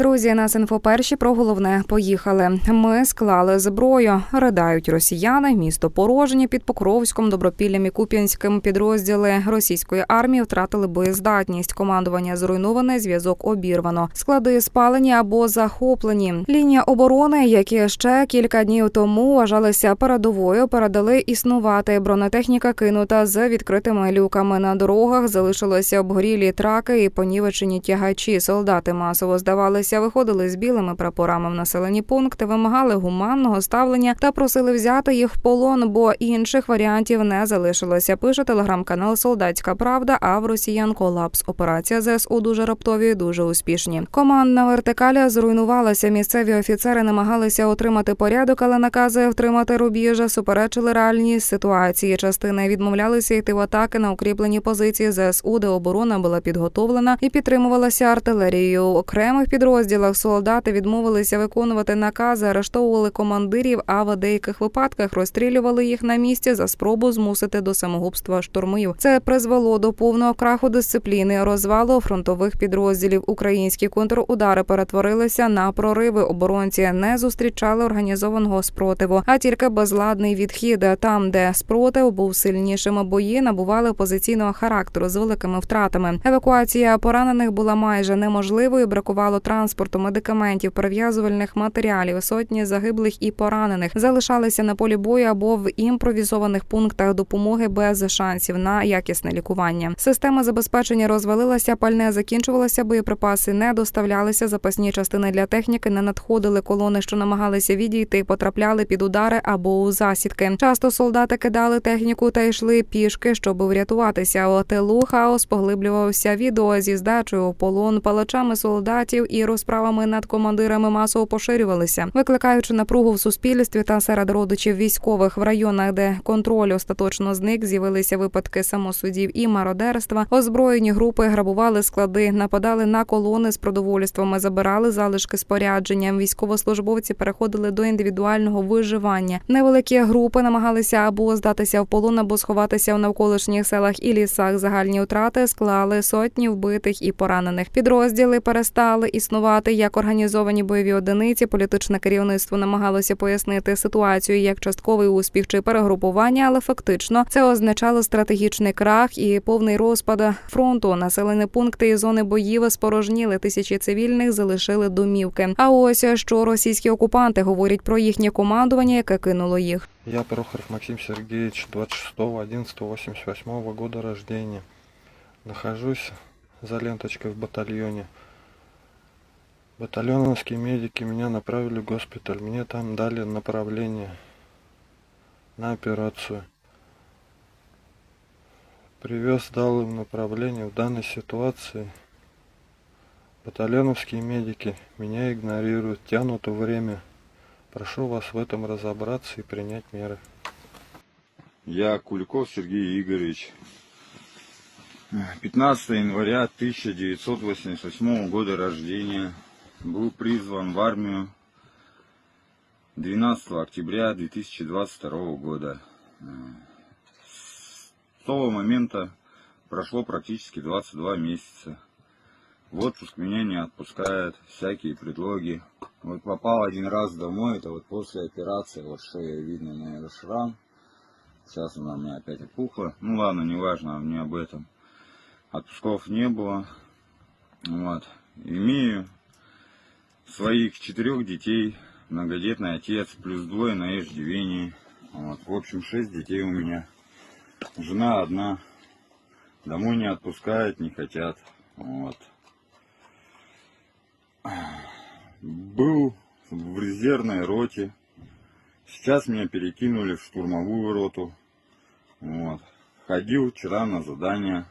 Друзі, нас інфоперші про головне поїхали. Ми склали зброю. Ридають росіяни. Місто порожнє під Покровськом, Добропіллям і Куп'янським підрозділи російської армії втратили боєздатність. Командування зруйноване, зв'язок обірвано. Склади спалені або захоплені. Лінія оборони, які ще кілька днів тому вважалися передовою, передали існувати. Бронетехніка кинута з відкритими люками на дорогах. Залишилися обгорілі траки і понівечені тягачі. Солдати масово здавалися, виходили з білими прапорами в населені пункти, вимагали гуманного ставлення та просили взяти їх в полон, бо інших варіантів не залишилося. Пише телеграм-канал Солдатська Правда. А в росіян колапс. Операція ЗСУ дуже раптові, дуже успішні. Командна вертикаля зруйнувалася. Місцеві офіцери намагалися отримати порядок, але накази втримати рубіжа суперечили реальній ситуації. Частини відмовлялися йти в атаки на укріплені позиції ЗСУ, де оборона була підготовлена і підтримувалася артилерією. Окремих підрозділах солдати відмовилися виконувати накази, арештовували командирів, а в деяких випадках розстрілювали їх на місці за спробу змусити до самогубства штурмів. Це призвело до повного краху дисципліни, розвалу фронтових підрозділів. Українські контрудари перетворилися на прориви. Оборонці не зустрічали організованого спротиву, а тільки безладний відхід. Там, де спротив був сильнішим, бої набували позиційного характеру з великими втратами. Евакуація поранених була майже неможливою. Бракувало транспорту, медикаментів, перев'язувальних матеріалів. Сотні загиблих і поранених залишалися на полі бою або в імпровізованих пунктах допомоги без шансів на якісне лікування. Система забезпечення розвалилася, пальне закінчувалося, боєприпаси не доставлялися. Запасні частини для техніки не надходили. Колони, що намагалися відійти, потрапляли під удари або у засідки. Часто солдати кидали техніку та йшли пішки, щоб врятуватися. У тилу хаос поглиблювався відео зі здачею полон палачами солдатів і розправами над командирами масово поширювалися, викликаючи напругу в суспільстві та серед родичів військових в районах, де контроль остаточно зник, з'явилися випадки самосудів і мародерства. Озброєні групи грабували склади, нападали на колони з продовольствами, забирали залишки спорядження. Військовослужбовці переходили до індивідуального виживання. Невеликі групи намагалися або здатися в полон, або сховатися в навколишніх селах і лісах. Загальні втрати склали сотні вбитих і поранених. Підрозділи перестали існувати як організовані бойові одиниці. Політичне керівництво намагалося пояснити ситуацію як частковий успіх чи перегрупування, але фактично це означало стратегічний крах і повний розпад фронту. Населені пункти і зони боїв спорожніли. Тисячі цивільних залишили домівки. А ось що російські окупанти говорять про їхнє командування, яке кинуло їх. Я Прохоров Максим Сергеевич, 26.11.88 года рождения. Нахожусь за ленточкой в батальоне. Батальоновские медики меня направили в госпиталь. Мне там дали направление на операцию. Привез, дал им направление в данной ситуации. Батальоновские медики меня игнорируют, тянут время. Прошу вас в этом разобраться и принять меры. Я Куликов Сергей Игоревич. 15 января 1988 года рождения. Был призван в армию 12 октября 2022 года. Э, С того момента прошло практически 22 месяца. В отпуск меня не отпускают, всякие предлоги. Вот попал один раз домой, это вот после операции, вот шея видно, наверное, шрам. Сейчас она у меня опять опухла. Ну ладно, не об этом. Отпусков не было. Вот. Имею своих четырех детей, многодетный отец, плюс двое на иждивении. Вот. В общем, шесть детей у меня. Жена одна. Домой не отпускают, не хотят. Вот. Был в резервной роте. Сейчас меня перекинули в штурмовую роту. Вот. Ходил вчера на задание.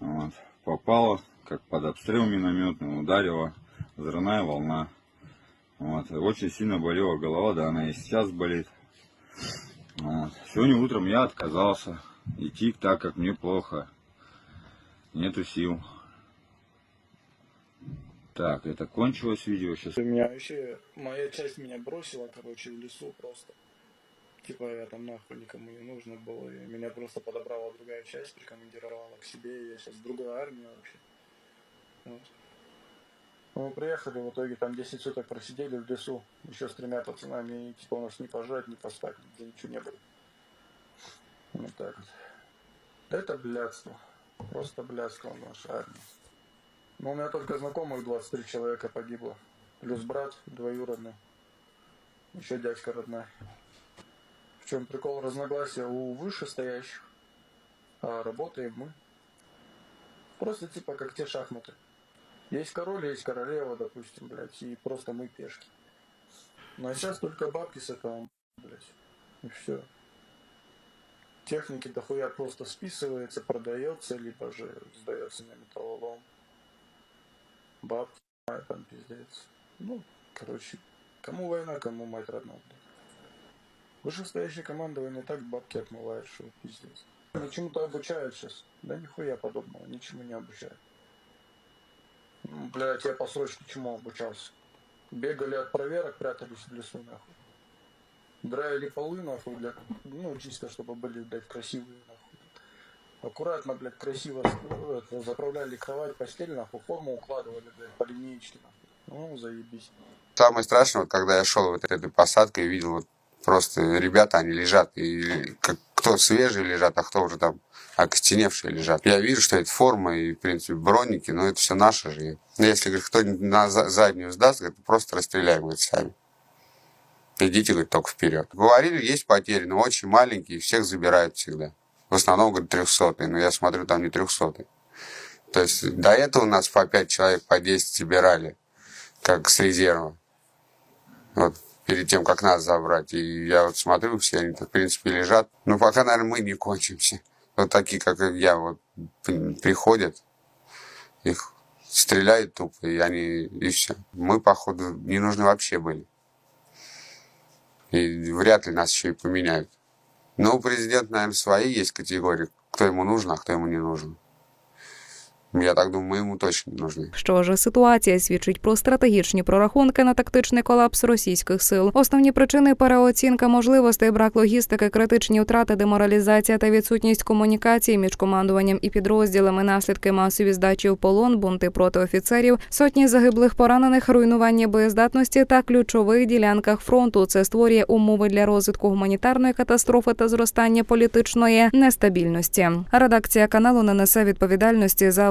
Вот. Попала, как под обстрел минометный, ударила взрывная волна. Вот. Очень сильно болела голова, да, она и сейчас болит. Вот. Сегодня утром я отказался идти так, как мне плохо. Нету сил. Так, это кончилось видео сейчас. Меня вообще, моя часть меня бросила, короче, в лесу просто. Типа я там нахуй никому не нужно было. И меня просто подобрала другая часть, прикомандировала к себе. И я сейчас в другой армии вообще. Вот. Мы приехали, в итоге там 10 суток просидели в лесу, еще с тремя пацанами, и типа у нас ни пожрать, ни поспать, нигде ничего не было. Вот так вот. Это блядство. Просто блядство в нашей армии. Но у меня только знакомых 23 человека погибло. Плюс брат двоюродный. Еще дядька родная. В чем прикол разногласия у вышестоящих, а работаем мы. Просто типа как те шахматы. Есть король, есть королева, допустим, блядь, и просто мы пешки. Ну а сейчас только бабки с этого, блядь. И все. Техники дохуя просто списывается, продается, либо же сдается на металлолом. Бабки, а, там пиздец. Ну, короче, кому война, кому мать родная, блядь. Вышестоящее командование так бабки отмывает, что пиздец. Чему-то обучают сейчас. Да нихуя подобного, ничему не обучают. Ну, Блядь, я по срочке чему обучался? Бегали от проверок, прятались в лесу, нахуй. Драили полы, нахуй, блядь. Ну, чисто, чтобы были, блядь, красивые, нахуй. Аккуратно, блядь, красиво э, это, заправляли кровать, постель, нахуй, форму укладывали, блядь, по линеечке, нахуй. Ну, заебись. Самое страшное, вот когда я шел вот этой посадкой видел вот просто ребята, они лежат, и как, кто свежие лежат, а кто уже там окостеневшие лежат. Я вижу, что это форма и, в принципе, броники, но это все наше же. Если, говорит, кто на за- заднюю сдаст, говорит, просто расстреляем, говорит, сами. Идите, говорит, только вперед. Говорили, есть потери, но очень маленькие, всех забирают всегда. В основном, говорит, трехсотые, но я смотрю, там не трехсотые. То есть до этого у нас по 5 человек, по 10 забирали, как с резерва. Вот перед тем, как нас забрать. И я вот смотрю, все они, в принципе, лежат. Но пока, наверное, мы не кончимся. Вот такие, как я, вот при- приходят, их стреляют тупо, и они, и все. Мы, походу, не нужны вообще были. И вряд ли нас еще и поменяют. Но у президента, наверное, свои есть категории, кто ему нужен, а кто ему не нужен. Я так думаю, ему точно не нужны. Що ж, ситуація свідчить про стратегічні прорахунки на тактичний колапс російських сил. Основні причини переоцінка можливостей, брак логістики, критичні втрати, деморалізація та відсутність комунікації між командуванням і підрозділами, наслідки масові здачі в полон, бунти проти офіцерів, сотні загиблих поранених, руйнування боєздатності та ключових ділянках фронту. Це створює умови для розвитку гуманітарної катастрофи та зростання політичної нестабільності. Редакція каналу не несе відповідальності за